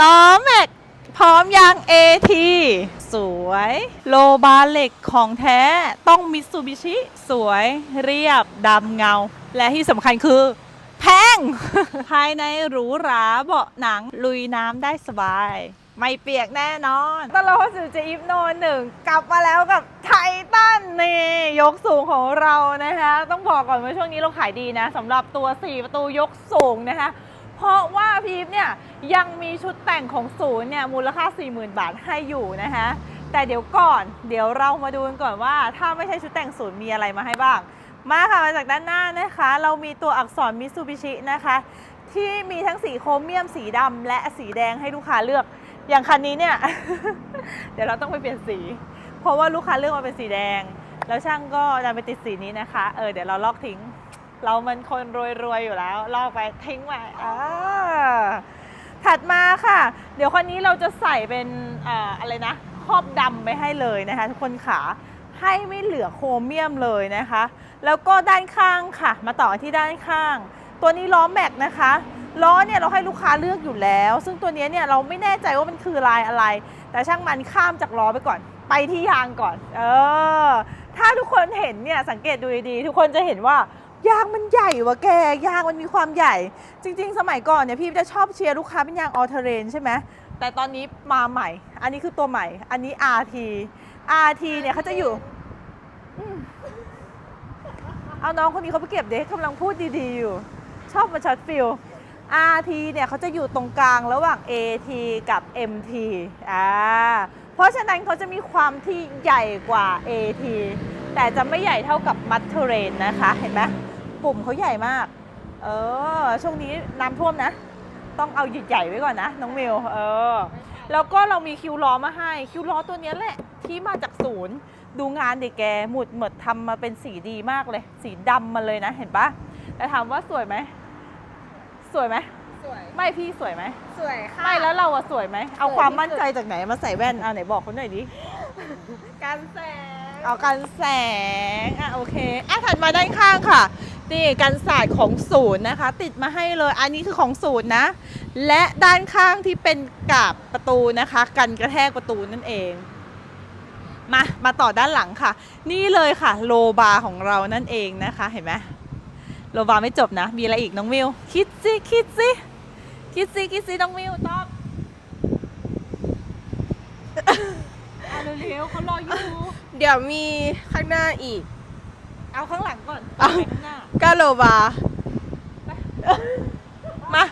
ล้อแม็กพร้อมยาง AT สวย โลบาเหล็กของแท้ต้องมิตซูบิชิสวยเรียบดำเงา และที่สำคัญคือ แพง ภายในหรูหราเบาะหนังลุยน้ำได้สบาย ไม่เปียกแน่นอนตอนราเข้าสู่เจอีฟโนหนึ่งกลับมาแล้วกับไททันนี่ยกสูงของเรานะคะ ต้องบอกก่อนว่าช่วงนี้เราขายดีนะสำหรับตัว 4 ประตูยกสูงนะคะ เพราะว่าพีฟเนี่ย ยังมีชุดแต่งของศูนย์เนี่ยมูลค่า 40,000 บาทให้อยู่นะคะแต่เดี๋ยวก่อนเดี๋ยวเรามาดูกันก่อนว่า ถ้าไม่ใช่ชุดแต่งศูนย์มีอะไรมาให้บ้าง มาค่ะมาจากด้านหน้านะคะ เรามีตัวอักษรมิ t ซูบิชินะคะ ที่มีทั้งสีโครเมียมสีดำและสีแดงให้ลูกค้าเลือก อย่างคันนี้เนี่ย เดี๋ยวเราต้องไปเปลี่ยนสี เพราะว่าลูกค้าเลือกมาเป็นสีแดง แล้วช่างก็ดันไปติดสีนี้นะคะเออเดี๋ยวเราลอกทิ้ง เรามันคนรวยๆอยู่แล้วลอกไปทิ้งไว้อ่า ถัดมาค่ะ เดี๋ยวคนนี้เราจะใส่เป็นอ่าอะไรนะครอบดำไปให้เลยนะคะทุกคนขาให้ไม่เหลือโครเมียมเลยนะคะ แล้วก็ด้านข้างค่ะ มาต่อที่ด้านข้าง ตัวนี้ล้อแม็กนะคะล้อเนี่ยเราให้ลูกค้าเลือกอยู่แล้ว ซึ่งตัวนี้เนี่ยเราไม่แน่ใจว่ามันคือลายอะไร แต่ช่างมันข้ามจากล้อไปก่อน ไปที่ยางก่อน เออ ถ้าทุกคนเห็นเนี่ยสังเกตดูดีๆทุกคนจะเห็นว่า ยางมันใหญ่วะแกยางมันมีความใหญ่ จริง ๆ สมัยก่อนเนี่ยพี่จะชอบเชียร์ลูกค้าเป็นยางออเทเรนใช่ไหมแต่ตอนนี้มาใหม่ อันนี้คือตัวใหม่ อันนี้ RT RT เนี่ยเขาจะอยู่เอาน้องคนนี้เขาไปเก็บเด็กกำลังพูดดีๆอยู่ ชอบมาช็อตฟิล RT เนี่ยเขาจะอยู่ตรงกลางระหว่าง AT กับ MT อ่าเพราะฉะนั้นเขาจะมีความที่ใหญ่กว่า AT แต่จะไม่ใหญ่เท่ากับมั t เทเรนนะคะ เห็นไหม ปุ่มเขาใหญ่มาก เออ ช่วงนี้น้ำท่วมนะ ต้องเอาใหญ่ๆไว้ก่อนนะ น้องมิวเออ แล้วก็เรามีคิวล้อมาให้ คิวล้อตัวเนี้ยแหละ ที่มาจากศูนย์ ดูงานเด็กแก หมุดเหมืดทำมาเป็นสีดีมากเลย สีดำมาเลยนะ เห็นปะแต่ถามว่าสวยไหม สวยไหมสวย ไม่พี่สวยไหม สวยค่ะ ไม่แล้วเราอะสวยไหม เอาสวยความที่สุดมั่นใจจากไหนมาใส่แว่นเอาไหนบอกเขาหน่อยดิ การแสง เอากันแสง อะโอเค อะถัดมาด้านข้างค่ะ นี่กันศาสตร์ของศูนย์นะคะ ติดมาให้เลยอันนี้คือของศูนย์นะ และด้านข้างที่เป็นกาบประตูนะคะ กันกระแทกประตูนั่นเองมามาต่อด้านหลังค่ะ นี่เลยค่ะ โลบาร์ของเรานั่นเองนะคะเห็นไหมโลบาร์ไม่จบนะ มีอะไรอีกน้องมิวคิดสิคิดสิคิดสิคิดสิน้องมิวตอบเอาเร็วๆเขารออยู่ เดี๋ยวมีข้างหน้าอีก เอาข้างหลังก่อนเอา ไปข้างหน้ากาโลบา มา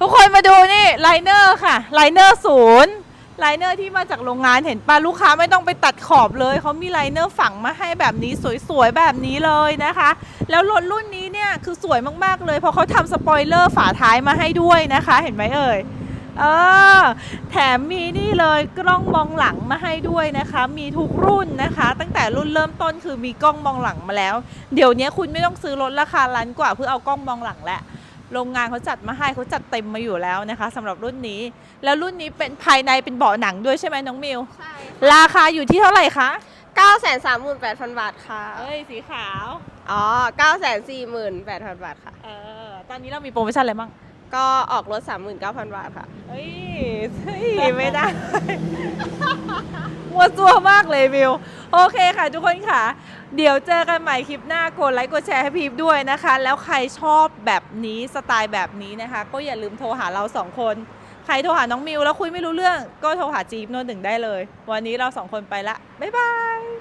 ทุกคนมาดูนี่ไลเนอร์ค่ะไลเนอร์ศูนย์ไลเนอร์ที่มาจากโรงงานเห็นปะลูกค้าไม่ต้องไปตัดขอบเลยเขามีไลเนอร์ฝังมาให้แบบนี้สวยๆแบบนี้เลยนะคะ แล้วรถรุ่นนี้เนี่ยคือสวยมากๆเลยเพราะเขาทำสปอยเลอร์ฝาท้ายมาให้ด้วยนะคะ เห็นไหมเอ่ย เออแถมมีนี่เลยกล้องมองหลังมาให้ด้วยนะคะ มีทุกรุ่นนะคะ ตั้งแต่รุ่นเริ่มต้นคือมีกล้องมองหลังมาแล้ว เดี๋ยวนี้คุณไม่ต้องซื้อรถราคาล้านกว่าเพื่อเอากล้องมองหลังแล้วโรงงานเขาจัดมาให้เขาจัดเต็มมาอยู่แล้วนะคะสำหรับรุ่นนี้ แล้วรุ่นนี้เป็นภายในเป็นเบาะหนังด้วยใช่ไหมน้องมิวใช่ราคาอยู่ที่เท่าไหร่คะเก้าแสนสามหมื่นแปดพันบาทค่ะเอ้ยสีขาว อ๋อเก้าแสนสี่หมื่นแปดพันบาทค่ะ เออ ตอนนี้เรามีโปรโมชั่นอะไรบ้าง ก็ออกรถสามหมื่นเก้าพันบาทค่ะ เฮ้ยเฮ้ย ไม่ได้ มัวตัวมากเลยมิว โอเคค่ะทุกคนค่ะ เดี๋ยวเจอกันใหม่คลิปหน้ากดไลค์กดแชร์ให้พีฟด้วยนะคะ แล้วใครชอบแบบนี้สไตล์แบบนี้นะคะ ก็อย่าลืมโทรหาเราสองคน ใครโทรหาน้องมิวแล้วคุยไม่รู้เรื่อง ก็โทรหาจีบโนตหนึ่งได้เลย วันนี้เราสองคนไปละ บ๊ายบาย